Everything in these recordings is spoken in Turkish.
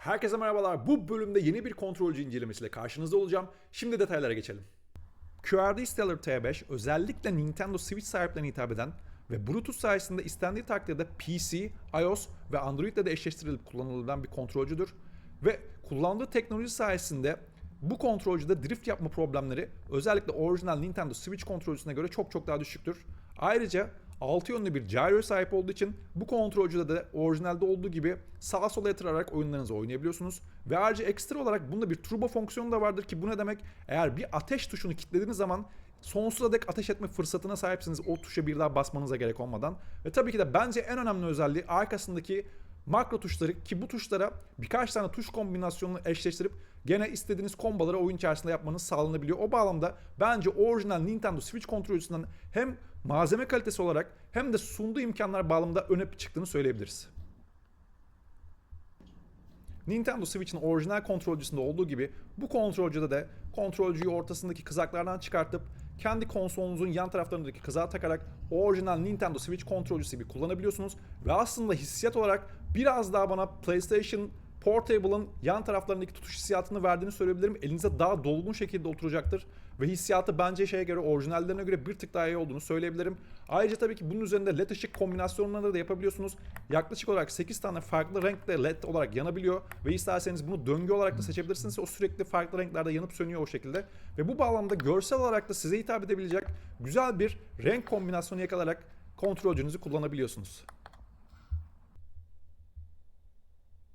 Herkese merhabalar. Bu bölümde yeni bir kontrolcü incelemesiyle karşınızda olacağım. Şimdi detaylara geçelim. QRD Stellar T5 özellikle Nintendo Switch sahiplerine hitap eden ve Bluetooth sayesinde istendiği takdirde PC, iOS ve Android ile de eşleştirilip kullanılabilen bir kontrolcüdür. Ve kullandığı teknoloji sayesinde bu kontrolcüde drift yapma problemleri özellikle orijinal Nintendo Switch kontrolcüsüne göre çok çok daha düşüktür. Ayrıca 6 yönlü bir gyro sahip olduğu için bu kontrolcüde de orijinalde olduğu gibi sağa sola yatırarak oyunlarınızı oynayabiliyorsunuz. Ve ayrıca ekstra olarak bunda bir turbo fonksiyonu da vardır ki bu ne demek? Eğer bir ateş tuşunu kilitlediğiniz zaman sonsuza dek ateş etme fırsatına sahipsiniz o tuşa bir daha basmanıza gerek olmadan. Ve tabii ki de bence en önemli özelliği arkasındaki makro tuşları ki bu tuşlara birkaç tane tuş kombinasyonunu eşleştirip gene istediğiniz komboları oyun içerisinde yapmanız sağlanabiliyor. O bağlamda bence orijinal Nintendo Switch kontrolcüsünden hem malzeme kalitesi olarak hem de sunduğu imkanlar bağlamında öne çıktığını söyleyebiliriz. Nintendo Switch'in orijinal kontrolcüsünde olduğu gibi bu kontrolcüde de kontrolcüyü ortasındaki kızaklardan çıkartıp kendi konsolunuzun yan taraflarındaki kızağa takarak orijinal Nintendo Switch kontrolcüsü gibi kullanabiliyorsunuz. Ve aslında hissiyat olarak biraz daha bana PlayStation Portable'ın yan taraflarındaki tutuş hissiyatını verdiğini söyleyebilirim. Elinize daha dolgun şekilde oturacaktır. Ve hissiyatı bence şeye göre orijinallerine göre bir tık daha iyi olduğunu söyleyebilirim. Ayrıca tabii ki bunun üzerinde led ışık kombinasyonları da yapabiliyorsunuz. Yaklaşık olarak 8 tane farklı renkte led olarak yanabiliyor. Ve isterseniz bunu döngü olarak da seçebilirsiniz. O sürekli farklı renklerde yanıp sönüyor o şekilde. Ve bu bağlamda görsel olarak da size hitap edebilecek güzel bir renk kombinasyonu yakalarak kontrolcünüzü kullanabiliyorsunuz.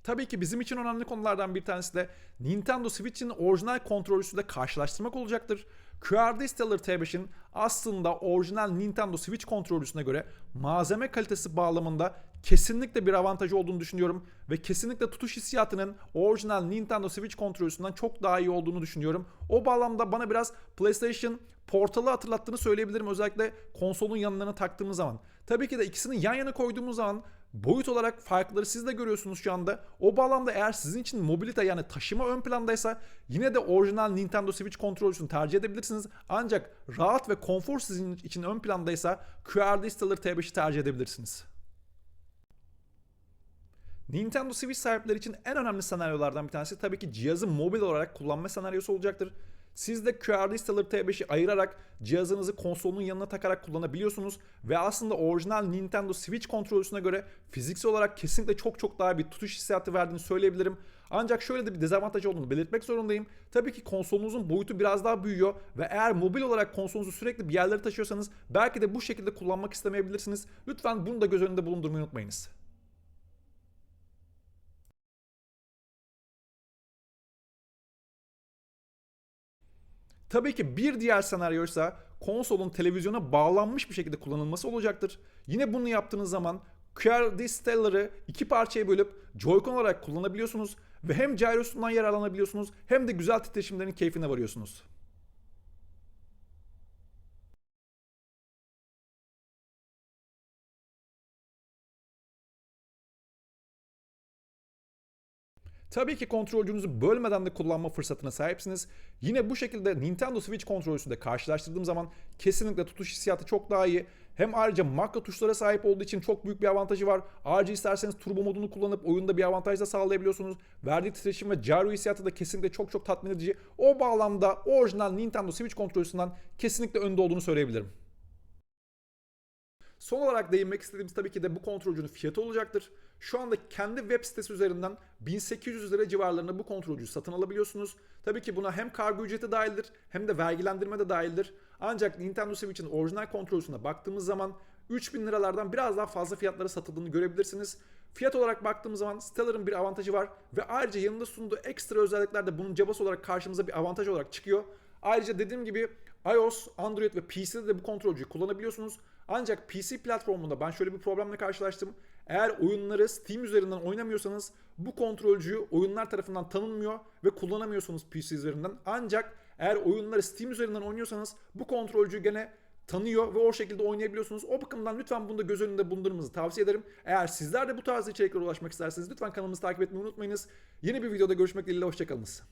Tabii ki bizim için önemli konulardan bir tanesi de Nintendo Switch'in orijinal kontrolcüsüyle karşılaştırmak olacaktır. QRD Stellar T5'in aslında orijinal Nintendo Switch kontrolcüsüne göre malzeme kalitesi bağlamında kesinlikle bir avantajı olduğunu düşünüyorum ve kesinlikle tutuş hissiyatının orijinal Nintendo Switch kontrolcüsünden çok daha iyi olduğunu düşünüyorum. O bağlamda bana biraz PlayStation Portal'ı hatırlattığını söyleyebilirim özellikle konsolun yanlarına taktığımız zaman. Tabii ki de ikisini yan yana koyduğumuz zaman boyut olarak farkları siz de görüyorsunuz şu anda. O bağlamda eğer sizin için mobilite yani taşıma ön plandaysa yine de orijinal Nintendo Switch kontrolcüsünü tercih edebilirsiniz. Ancak rahat ve konfor sizin için ön plandaysa QRD Stellar T5'i tercih edebilirsiniz. Nintendo Switch sahipleri için en önemli senaryolardan bir tanesi tabii ki cihazı mobil olarak kullanma senaryosu olacaktır. Siz de QRD Stellar T5'i ayırarak cihazınızı konsolunun yanına takarak kullanabiliyorsunuz ve aslında orijinal Nintendo Switch kontrolcüsüne göre fiziksel olarak kesinlikle çok çok daha bir tutuş hissiyatı verdiğini söyleyebilirim. Ancak şöyle de bir dezavantaj olduğunu belirtmek zorundayım. Tabii ki konsolunuzun boyutu biraz daha büyüyor ve eğer mobil olarak konsolunuzu sürekli bir yerlere taşıyorsanız belki de bu şekilde kullanmak istemeyebilirsiniz. Lütfen bunu da göz önünde bulundurmayı unutmayınız. Tabii ki bir diğer senaryoysa konsolun televizyona bağlanmış bir şekilde kullanılması olacaktır. Yine bunu yaptığınız zaman QRD Stellar'ı iki parçaya bölüp Joy-Con olarak kullanabiliyorsunuz ve hem gyrosundan yararlanabiliyorsunuz hem de güzel titreşimlerin keyfine varıyorsunuz. Tabii ki kontrolcünüzü bölmeden de kullanma fırsatına sahipsiniz. Yine bu şekilde Nintendo Switch kontrolcüsüyle karşılaştırdığım zaman kesinlikle tutuş hissiyatı çok daha iyi. Hem ayrıca makro tuşlara sahip olduğu için çok büyük bir avantajı var. Ayrıca isterseniz turbo modunu kullanıp oyunda bir avantaj da sağlayabiliyorsunuz. Verdiği titreşim ve gyro hissiyatı da kesinlikle çok çok tatmin edici. O bağlamda orijinal Nintendo Switch kontrolcüsünden kesinlikle önde olduğunu söyleyebilirim. Son olarak değinmek istediğimiz tabii ki de bu kontrolcünün fiyatı olacaktır. Şu anda kendi web sitesi üzerinden 1800 lira civarlarında bu kontrolcüyü satın alabiliyorsunuz. Tabii ki buna hem kargo ücreti dahildir hem de vergilendirme de dahildir. Ancak Nintendo Switch'in orijinal kontrolcüsüne baktığımız zaman 3000 liralardan biraz daha fazla fiyatlara satıldığını görebilirsiniz. Fiyat olarak baktığımız zaman Stellar'ın bir avantajı var ve ayrıca yanında sunduğu ekstra özellikler de bunun cabası olarak karşımıza bir avantaj olarak çıkıyor. Ayrıca dediğim gibi iOS, Android ve PC'de de bu kontrolcüyü kullanabiliyorsunuz. Ancak PC platformunda ben şöyle bir problemle karşılaştım. Eğer oyunları Steam üzerinden oynamıyorsanız bu kontrolcüyü oyunlar tarafından tanınmıyor ve kullanamıyorsunuz PC üzerinden. Ancak eğer oyunları Steam üzerinden oynuyorsanız bu kontrolcüyü gene tanıyor ve o şekilde oynayabiliyorsunuz. O bakımdan lütfen bunu da göz önünde bulundurmanızı tavsiye ederim. Eğer sizler de bu tarz içeriklere ulaşmak isterseniz lütfen kanalımızı takip etmeyi unutmayınız. Yeni bir videoda görüşmek dileğiyle hoşçakalınız.